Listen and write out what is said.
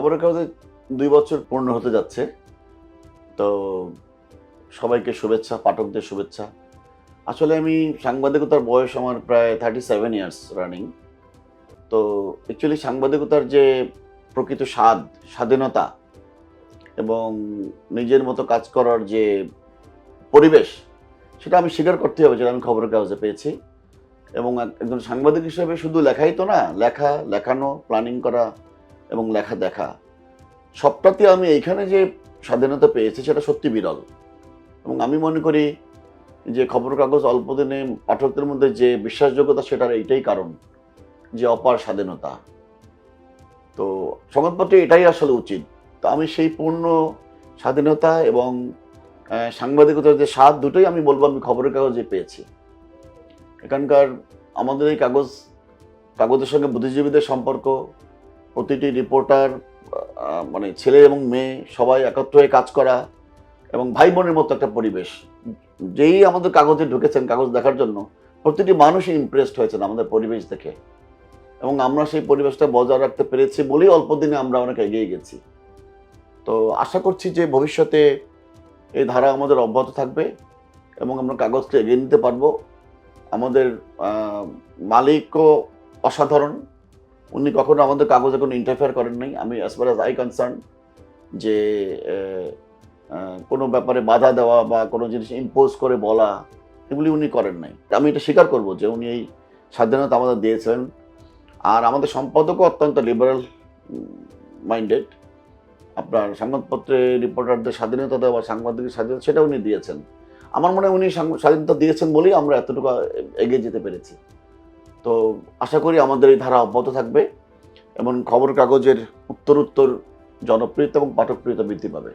খবরের কাগজে দুই বছর পূর্ণ হতে যাচ্ছে। তো সবাইকে শুভেচ্ছা, পাঠকদের শুভেচ্ছা। আসলে আমি সাংবাদিকতার বয়স আমার প্রায় থার্টি সেভেন ইয়ার্স রানিং তো অ্যাকচুয়ালি সাংবাদিকতার যে প্রকৃত স্বাদ, স্বাধীনতা এবং নিজের মতো কাজ করার যে পরিবেশ, সেটা আমি স্বীকার করতে হবে যেটা আমি খবরের কাগজে পেয়েছি। এবং একজন সাংবাদিক হিসেবে শুধু লেখাই তো না, লেখা, লেখানো প্ল্যানিং করা এবং লেখা দেখা। সবটাতে আমি এইখানে যে স্বাধীনতা পেয়েছি সেটা সত্যি বিরল। এবং আমি মনে করি যে খবর কাগজ অল্প দিনে পাঠকদের মধ্যে যে বিশ্বাসযোগ্যতা সেটার এইটাই কারণ যে অপার স্বাধীনতা। তো সংবাদপত্রে এটাই আসলে উচিত। তো আমি সেই পূর্ণ স্বাধীনতা এবং সাংবাদিকতার যে স্বাদ দুটোই আমি বলব আমি খবরের কাগজে পেয়েছি। এখানকার আমাদের এই কাগজ, কাগজের সঙ্গে বুদ্ধিজীবীদের সম্পর্ক প্রতিটি রিপোর্টার মানে ছেলে এবং মেয়ে সবাই একত্র হয়ে কাজ করা এবং ভাই বোনের মতো একটা পরিবেশ। যেই আমাদের কাগজে ঢুকেছেন, কাগজ দেখার জন্য, প্রতিটি মানুষই ইমপ্রেসড হয়েছেন আমাদের পরিবেশ দেখে। এবং আমরা সেই পরিবেশটা বজায় রাখতে পেরেছি বলেই অল্প দিনে আমরা অনেক এগিয়ে গেছি। তো আশা করছি যে ভবিষ্যতে এই ধারা আমাদের অব্যাহত থাকবে এবং আমরা কাগজকে এগিয়ে নিতে পারব। আমাদের মালিকও অসাধারণ। উনি কখনো আমাদের কাগজে কোনো ইন্টারফেয়ার করেন নাই। আমি as far as I concern যে কোনো ব্যাপারে বাধা দেওয়া বা কোনো জিনিস ইম্পোজ করে বলা, এগুলি উনি করেন নাই। আমি এটা স্বীকার করব যে উনি এই স্বাধীনতা আমাদের দিয়েছিলেন। আর আমাদের সম্পাদকও অত্যন্ত লিবারাল মাইন্ডেড আপনার সংবাদপত্রে রিপোর্টারদের স্বাধীনতা দেওয়া সাংবাদিকের স্বাধীনতা সেটা উনি দিয়েছেন। আমার মনে হয় উনি স্বাধীনতা দিয়েছেন বলেই আমরা এতটুকু এগিয়ে যেতে পেরেছি। তো আশা করি আমাদের এই ধারা অব্যাহত থাকবে এবং খবর কাগজের উত্তর উত্তর জনপ্রিয়তা এবং পাঠকপ্রিয়তা বৃদ্ধি পাবে।